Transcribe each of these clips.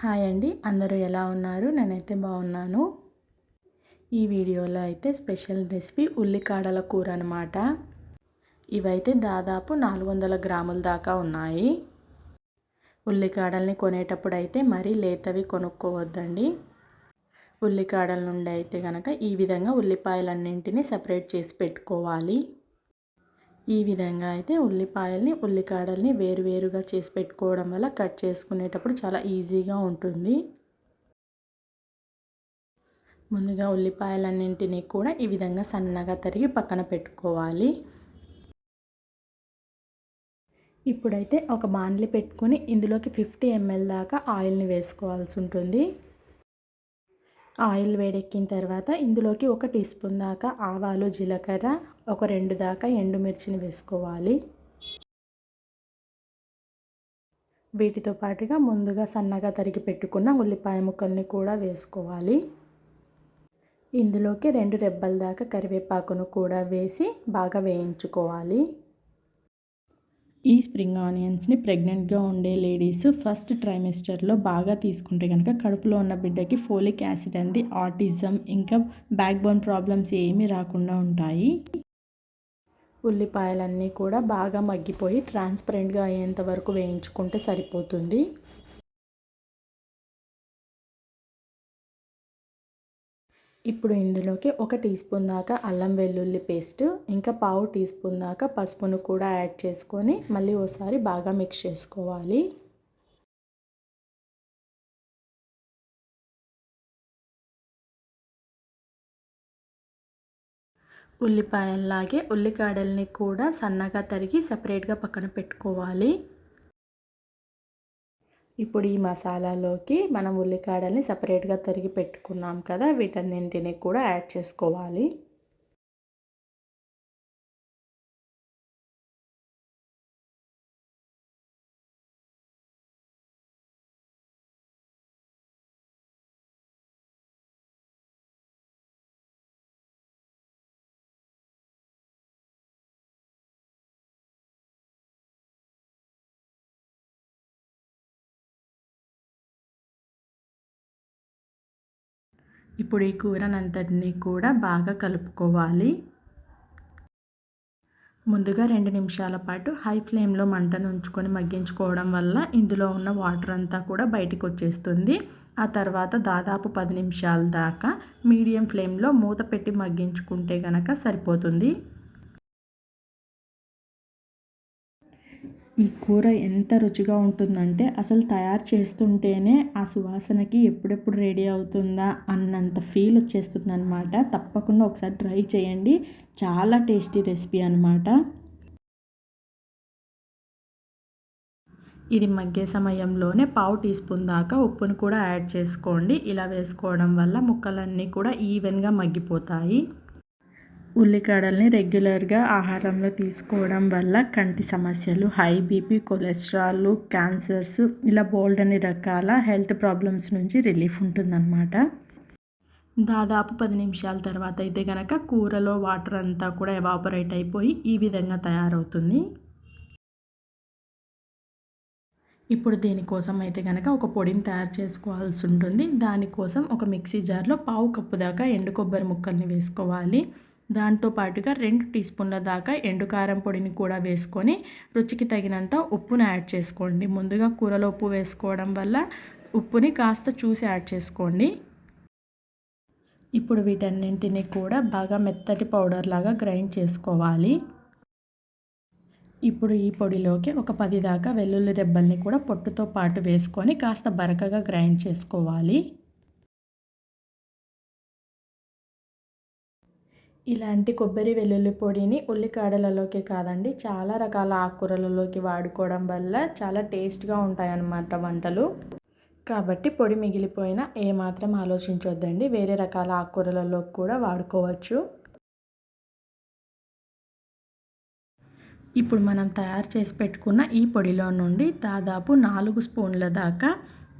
Hi అండి. అందరూ ఎలా ఉన్నారు? నేనైతే బాగున్నాను. ఈ వీడియోలో అయితే స్పెషల్ రెసిపీ ఉల్లికాడల కూర అనమాట ఇవైతే దాదాపు నాలుగు వందల గ్రాముల దాకా ఉన్నాయి. ఉల్లికాడల్ని కొనేటప్పుడు అయితే మరీ లేతవి కొనుక్కోవద్దండి. ఉల్లికాడల నుండి అయితే కనుక ఈ విధంగా ఉల్లిపాయలన్నింటినీ సపరేట్ చేసి పెట్టుకోవాలి. ఈ విధంగా అయితే ఉల్లిపాయల్ని ఉల్లికాడల్ని వేరువేరుగా చేసి పెట్టుకోవడం వల్ల కట్ చేసుకునేటప్పుడు చాలా ఈజీగా ఉంటుంది. ముందుగా ఉల్లిపాయలన్నింటినీ కూడా ఈ విధంగా సన్నగా తరిగి పక్కన పెట్టుకోవాలి. ఇప్పుడైతే ఒక బాణలి పెట్టుకొని ఇందులోకి ఫిఫ్టీ ఎంఎల్ దాకా ఆయిల్ని వేసుకోవాల్సి ఉంటుంది. ఆయిల్ వేడెక్కిన తర్వాత ఇందులోకి ఒక టీ స్పూన్ దాకా ఆవాలు జీలకర్ర ఒక రెండు దాకా ఎండుమిర్చిని వేసుకోవాలి. వీటితో పాటుగా ముందుగా సన్నగా తరిగి పెట్టుకున్న ఉల్లిపాయ ముక్కల్ని కూడా వేసుకోవాలి. ఇందులోకి రెండు రెబ్బల దాకా కరివేపాకును కూడా వేసి బాగా వేయించుకోవాలి. ఈ స్ప్రింగ్ ఆనియన్స్ని ప్రెగ్నెంట్గా ఉండే లేడీస్ ఫస్ట్ ట్రైమిస్టర్లో బాగా తీసుకుంటే కనుక కడుపులో ఉన్న బిడ్డకి ఫోలిక్ యాసిడ్ అంది ఆటిజం ఇంకా బ్యాక్ బోన్ ప్రాబ్లమ్స్ ఏమీ రాకుండా ఉంటాయి. ఉల్లిపాయలన్నీ కూడా బాగా మగ్గిపోయి ట్రాన్స్పరెంట్గా అయ్యేంత వరకు వేయించుకుంటే సరిపోతుంది. ఇప్పుడు ఇందులోకి ఒక టీ స్పూన్ దాకా అల్లం వెల్లుల్లి పేస్ట్ ఇంకా పావు టీ స్పూన్ దాకా పసుపును కూడా యాడ్ చేసుకొని మళ్ళీ ఓసారి బాగా మిక్స్ చేసుకోవాలి. ఉల్లిపాయల్లాగే ఉల్లికాడల్ని కూడా సన్నగా తరిగి సపరేట్గా పక్కన పెట్టుకోవాలి. ఇప్పుడు ఈ మసాలాలోకి మనం ఉల్లికాడల్ని సపరేట్గా తరిగి పెట్టుకున్నాం కదా వీటన్నింటిని కూడా యాడ్ చేసుకోవాలి. ఇప్పుడు ఈ కూరనంతటినీ కూడా బాగా కలుపుకోవాలి. ముందుగా రెండు నిమిషాల పాటు హై ఫ్లేమ్లో మంటను ఉంచుకొని మగ్గించుకోవడం వల్ల ఇందులో ఉన్న వాటర్ అంతా కూడా బయటకు వచ్చేస్తుంది ఆ తర్వాత దాదాపు పది నిమిషాల దాకా మీడియం ఫ్లేమ్లో మూత పెట్టి మగ్గించుకుంటే కనుక సరిపోతుంది. ఈ కూర ఎంత రుచిగా ఉంటుందంటే అసలు తయారు చేస్తుంటేనే ఆ సువాసనకి ఎప్పుడెప్పుడు రెడీ అవుతుందా అన్నంత ఫీల్ వచ్చేస్తుంది అనమాట తప్పకుండా ఒకసారి ట్రై చేయండి. చాలా టేస్టీ రెసిపీ అనమాట ఇది మగ్గే సమయంలోనే పావు టీ స్పూన్ దాకా ఉప్పును కూడా యాడ్ చేసుకోండి. ఇలా వేసుకోవడం వల్ల ముక్కలన్నీ కూడా ఈవెన్గా మగ్గిపోతాయి. ఉల్లికాడల్ని రెగ్యులర్గా ఆహారంలో తీసుకోవడం వల్ల కంటి సమస్యలు హై బీపీ కొలెస్ట్రాల్ క్యాన్సర్స్ ఇలా బోల్డ్ అన్ని రకాల హెల్త్ ప్రాబ్లమ్స్ నుంచి రిలీఫ్ ఉంటుందన్నమాట. దాదాపు పది నిమిషాల తర్వాత అయితే కనుక కూరలో వాటర్ అంతా కూడా ఎవాపరేట్ అయిపోయి ఈ విధంగా తయారవుతుంది. ఇప్పుడు దీనికోసం అయితే కనుక ఒక పొడిని తయారు చేసుకోవాల్సి ఉంటుంది. దానికోసం ఒక మిక్సీ జార్లో పావు కప్పు దాకా ఎండు కొబ్బరి ముక్కల్ని వేసుకోవాలి. దాంతో పాటుగా రెండు టీ స్పూన్ల దాకా ఎండుకారం పొడిని కూడా వేసుకొని రుచికి తగినంత ఉప్పును యాడ్ చేసుకోండి. ముందుగా కూరలో ఉప్పు వేసుకోవడం వల్ల ఉప్పుని కాస్త చూసి యాడ్ చేసుకోండి. ఇప్పుడు వీటన్నింటినీ కూడా బాగా మెత్తటి పౌడర్ లాగా గ్రైండ్ చేసుకోవాలి. ఇప్పుడు ఈ పొడిలోకి ఒక పది దాకా వెల్లుల్లి రెబ్బల్ని కూడా పొట్టుతో పాటు వేసుకొని కాస్త బరకగా గ్రైండ్ చేసుకోవాలి. ఇలాంటి కొబ్బరి వెల్లుల్లి పొడిని ఉల్లికాడలలోకి కాదండి చాలా రకాల ఆకుకూరలలోకి వాడుకోవడం వల్ల చాలా టేస్ట్గా ఉంటాయన్నమాట వంటలు. కాబట్టి పొడి మిగిలిపోయినా ఏమాత్రం ఆలోచించొద్దండి వేరే రకాల ఆకుకూరలలో కూడా వాడుకోవచ్చు. ఇప్పుడు మనం తయారు చేసి పెట్టుకున్న ఈ పొడిలో నుండి దాదాపు నాలుగు స్పూన్ల దాకా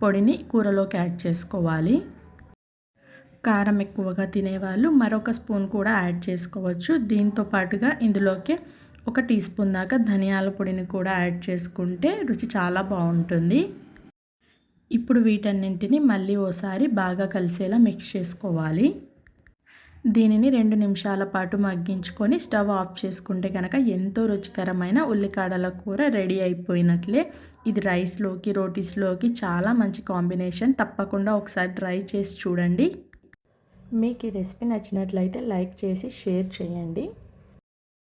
పొడిని కూరలోకి యాడ్ చేసుకోవాలి. కారం ఎక్కువగా తినేవాళ్ళు. మరొక స్పూన్ కూడా యాడ్ చేసుకోవచ్చు. దీంతో పాటుగా ఇందులోకి ఒక టీ స్పూన్ దాకా ధనియాల పొడిని కూడా యాడ్ చేసుకుంటే రుచి చాలా బాగుంటుంది. ఇప్పుడు వీటన్నింటిని మళ్ళీ ఓసారి బాగా కలిసేలా మిక్స్ చేసుకోవాలి. దీనిని రెండు నిమిషాల పాటు మగ్గించుకొని స్టవ్ ఆఫ్ చేసుకుంటే కనుక ఎంతో రుచికరమైన ఉల్లికాడల కూర రెడీ అయిపోయినట్లే. ఇది రైస్లోకి రోటీస్లోకి చాలా మంచి కాంబినేషన్. తప్పకుండా ఒకసారి ట్రై చేసి చూడండి. మీకు ఈ రెసిపీ నచ్చినట్లయితే లైక్ చేసి షేర్ చేయండి.